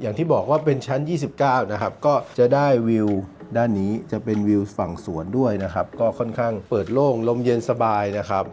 อย่างที่บอกว่าเป็นชั้น 29 นะครับ ก็จะได้วิวด้านนี้จะเป็นวิวฝั่งสวนด้วยนะครับ ก็ค่อนข้างเปิดโล่งลมเย็นสบายนะครับ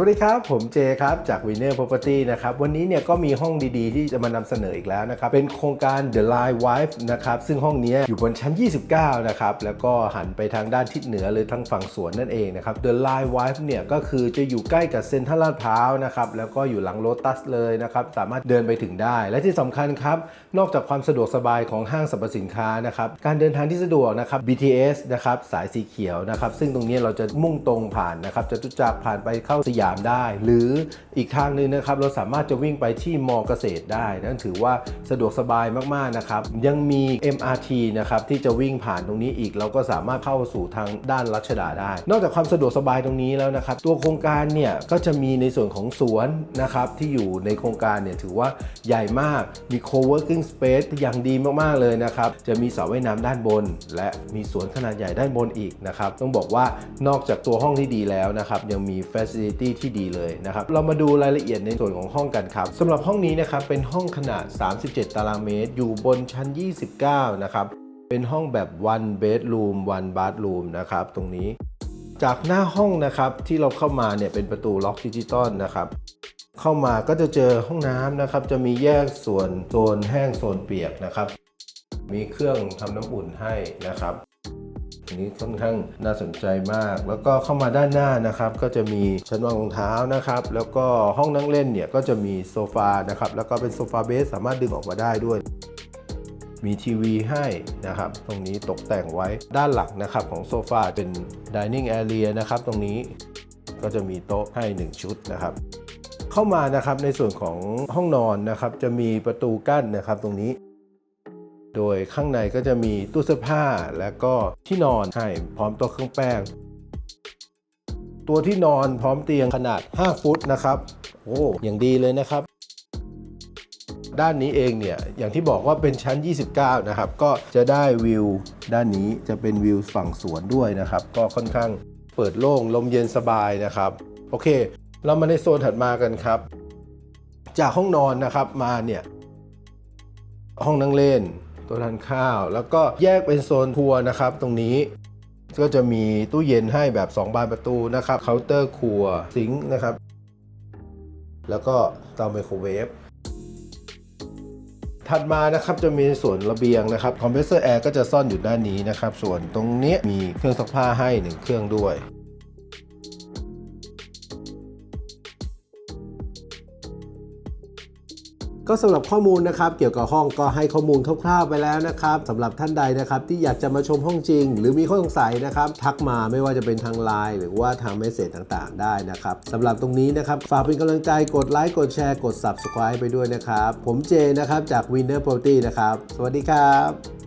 วัสดีครับ ผมเจครับ จาก Winner Property นะครับ วันนี้เนี่ยก็มีห้องดีๆ ที่จะมานำเสนออีกแล้วนะครับ เป็นโครงการ The Line Wife นะครับ ซึ่งห้องนี้อยู่บนชั้น 29 นะครับ แล้วก็หันไปทางด้านทิศเหนือหรือทางฝั่งสวนนั่นเองนะครับ The Line Wife เนี่ยก็คือจะอยู่ใกล้กับเซ็นทรัลลาดพร้าวนะครับ แล้วก็อยู่หลังโลตัสเลยนะครับ สามารถเดินไปถึงได้ และที่สำคัญครับ นอกจากความสะดวกสบายของห้างสรรพสินค้านะครับ การเดินทางที่สะดวกนะครับ BTS นะครับ สายสีเขียวนะครับ ซึ่งตรงนี้เราจะมุ่งตรงผ่านนะครับจตุจักรผ่านไปเข้าสยามได้ หรืออีกทางหนึ่งนะครับเราสามารถจะวิ่งไปที่มอเกษตรได้ นั่นถือว่าสะดวกสบายมากๆนะครับ ยังมี MRT นะครับที่จะวิ่งผ่านตรงนี้อีก เราก็สามารถเข้าสู่ทางด้านรัชดาได้ นอกจากความสะดวกสบายตรงนี้แล้วนะครับ ตัวโครงการเนี่ยก็จะมีในส่วนของสวนนะครับที่อยู่ในโครงการเนี่ยถือว่าใหญ่มากมี co-working space อย่างดีมากๆเลยนะครับ จะมีสระว่ายน้ำด้านบน และมีสวนขนาดใหญ่ด้านบนอีกนะครับ ต้องบอกว่านอกจากตัวห้องที่ดีแล้วนะครับ ยังมี facility ที่ดีเลยนะครับ เรามาดูรายละเอียดในส่วนของห้องกันครับสำหรับห้องนี้นะครับเป็นห้องขนาด 37 ตารางเมตร อยู่บนชั้น 29 นะครับ เป็นห้องแบบ one bedroom one bathroom นะครับ ตรงนี้ จากหน้าห้องนะครับที่เราเข้ามาเนี่ยเป็นประตูล็อกดิจิตอลนะครับเข้ามาก็จะเจอห้องน้ำนะครับ จะมีแยกส่วนโซนแห้งโซนเปียกนะครับ มีเครื่องทำน้ำอุ่นให้นะครับ อันนี้ค่อนข้างน่าสนใจมาก แล้วก็เข้ามาด้านหน้านะครับ ก็จะมีชั้นวางรองเท้านะครับ แล้วก็ห้องนั่งเล่นเนี่ยก็จะมีโซฟานะครับ แล้วก็เป็นโซฟาเบสสามารถดึงออกมาได้ด้วยมีทีวีให้นะครับ ตรงนี้ตกแต่งไว้ด้านหลังนะครับของโซฟาเป็น dining area นะครับตรงนี้ก็จะมีโต๊ะให้ 1 ชุดนะครับ เข้ามานะครับในส่วนของห้องนอนนะครับ จะมีประตูกั้นนะครับตรงนี้ โดยข้างในก็จะมีตู้เสื้อผ้าและก็ที่นอนให้พร้อมโต๊ะเครื่องแป้ง ตัวที่นอนพร้อมเตียงขนาด 5 ฟุตนะครับโอ้อย่างดีเลยนะครับ ด้านนี้เองเนี่ยอย่างที่บอกว่าเป็นชั้น 29 นะครับ ก็จะได้วิว ด้านนี้จะเป็นวิวฝั่งสวนด้วยนะครับ ก็ค่อนข้างเปิดโล่งลมเย็นสบายนะครับ โอเค เรามาในโซนถัดมากันครับ จากห้องนอนนะครับมาเนี่ยห้องนั่งเล่น ตัวทานข้าว แล้วก็แยกเป็นโซนครัวนะครับ ตรงนี้ก็จะมีตู้เย็นให้แบบ 2 บานประตูนะครับเคาน์เตอร์ครัวซิงค์นะครับ แล้วก็เตาไมโครเวฟถัดมานะครับจะมีส่วนระเบียงนะครับคอมเพรสเซอร์แอร์ก็จะซ่อนอยู่ด้านนี้นะครับ ส่วนตรงนี้มีเครื่องซักผ้าให้หนึ่งเครื่องด้วย ก็สำหรับข้อมูลนะครับเกี่ยวกับห้องก็ให้ข้อมูลคร่าวๆไปแล้วนะครับสำหรับท่านใดนะครับที่อยากจะมาชมห้องจริง หรือมีข้อสงสัยนะครับทักมาไม่ว่าจะเป็นทางไลน์หรือว่าทางเมสเซจต่างๆ ได้นะครับสำหรับตรงนี้นะครับฝากเป็นกำลังใจกดไลค์กดแชร์กด Subscribe ไปด้วยนะครับ ผมเจนะครับจาก Winner Property นะครับ สวัสดีครับ